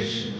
Krishna.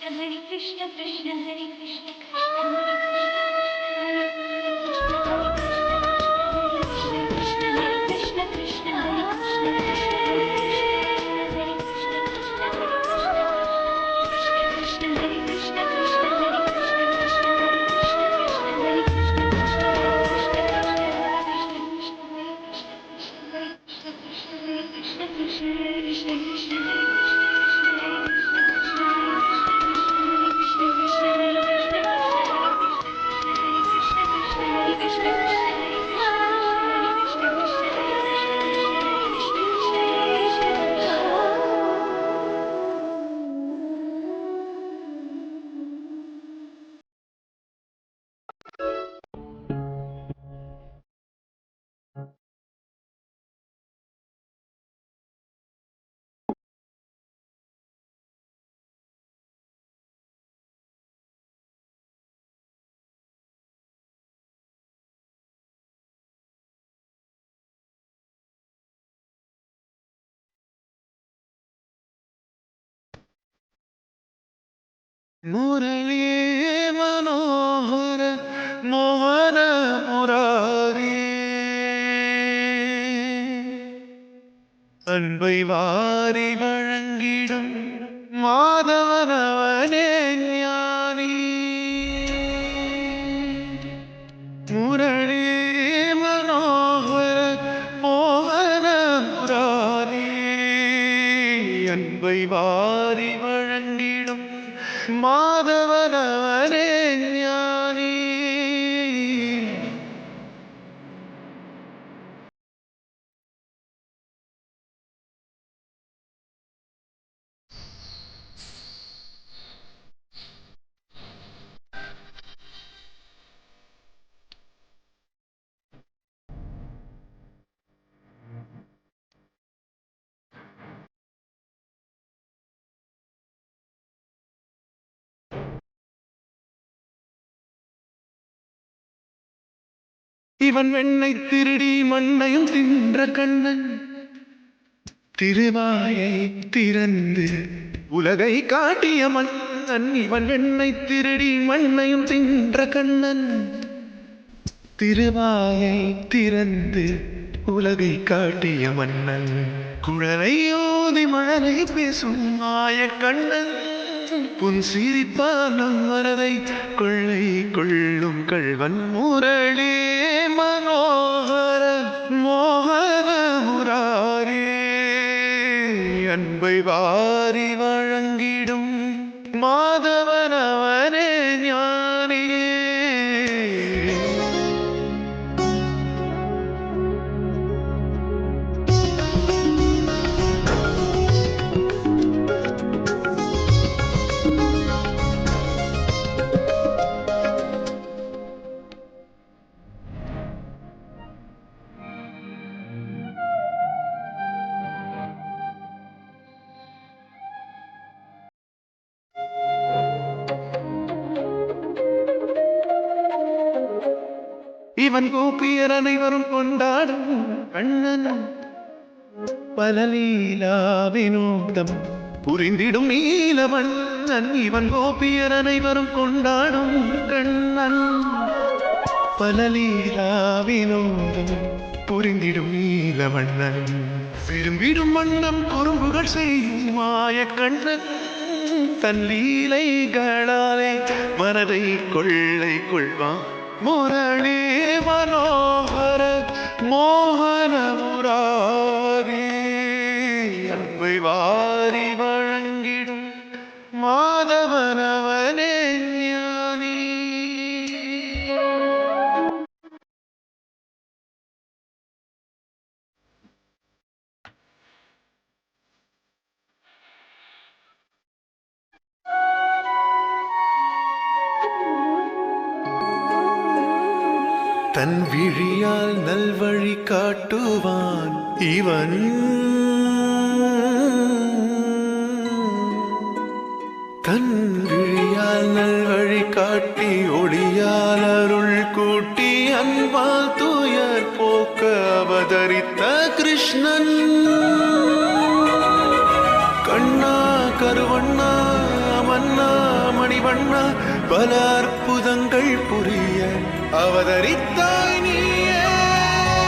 Krishna, Hare Krishna, Krishna Hare Krishna, Krishna Hare Krishna. Murali மனோகர மோகன முராரி அன்பை வாரி வழங்கிடும் மாதவனவனே ஞானி முரளி மனோகர மோகன முராரி அன்பை வாரி இவன் வெண்ணை திருடி மண்ணையும் தின்ற கண்ணன். திருவாயை திறந்து உலகை காட்டிய மன்னன். இவன் வெண்ணை திருடி மண்ணையும் தின்ற கண்ணன். திருவாயை திறந்து உலகை காட்டிய மன்னன். குழலை ஓதி மழலை பேசும் மாய கண்ணன் புன் சிரிப்பால் நம் மனதை கொள்ளை கொள்ளும் கள்வன் முரளி மனோகர மோகன முராரே. அன்பை வாரி வழங்கிடும் மாதவன இவன் கோபியர் அனைவரும் கொண்டாடும் கண்ணன். பலலீலா வினோதம் புரிந்திடும் நீலவண்ணன். இவன் கோபியர் அனைவரும் கொண்டாடும் கண்ணன். பலலீலா வினோதம் புரிந்திடும் நீலவண்ணன். விரும்பிடும் வண்ணம் குறும்புகள் செய்யும் மாய கண்ணன். தன் லீலைகளாலே மனதை கொள்ளை கொள்வான். முரளி மனோகர மோகன முராரி அன்பை வாரி வழங்கிடும் மாதவனவ விழியால் நல்வழி காட்டுவான் இவன். தன் விழியால் நல்வழி காட்டி ஒளியால் அருள் கூட்டி அன்பால் தூயர் போக்க அவதரித்த கிருஷ்ணன். கண்ணா கருவண்ணா அமன்னா மணிவண்ணா பல அற்புதங்கள் புரிய அவதரித்த